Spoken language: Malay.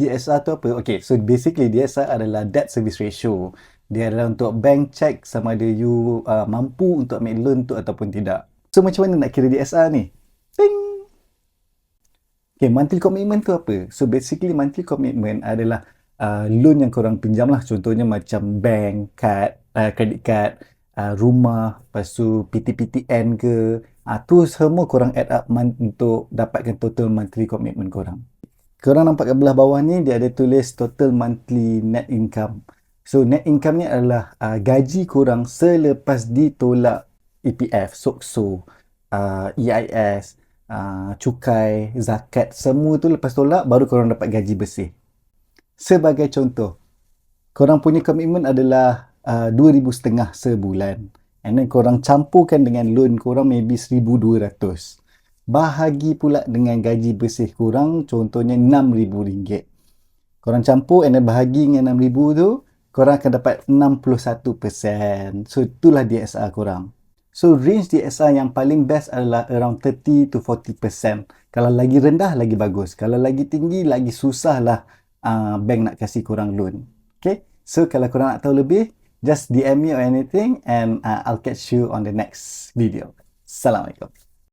DSR tu apa? Okay, so basically DSR adalah debt service ratio. Dia adalah untuk bank check sama ada you uh, mampu untuk ambil loan tu ataupun tidak. So macam mana nak kira DSR ni? Ting! Okay, monthly commitment tu apa? So basically monthly commitment adalah uh, loan yang korang pinjam lah. Contohnya macam bank, card, uh, credit card, uh, rumah, lepas tu PTPTN ke. Uh, tu semua korang add up month untuk dapatkan total monthly commitment korang korang nampak kat belah bawah ni dia ada tulis total monthly net income. So net income ni adalah uh, gaji korang selepas ditolak EPF, SOKSO, uh, EIS, uh, cukai, zakat, semua tu lepas tolak baru korang dapat gaji bersih. Sebagai contoh, korang punya komitmen adalah uh, 2,000 setengah sebulan. And then korang campurkan dengan loan korang maybe 1,200 bahagi pula dengan gaji bersih kurang contohnya RM6,000 korang campur and bahagi dengan RM6,000 tu korang akan dapat 61% so itulah DSR korang. So range DSR yang paling best adalah around 30 to 40% kalau lagi rendah lagi bagus. Kalau lagi tinggi lagi susah lah uh, bank nak kasih korang loan. Okay? So kalau korang nak tahu lebih just DM me or anything and uh, I'll catch you on the next video. Assalamualaikum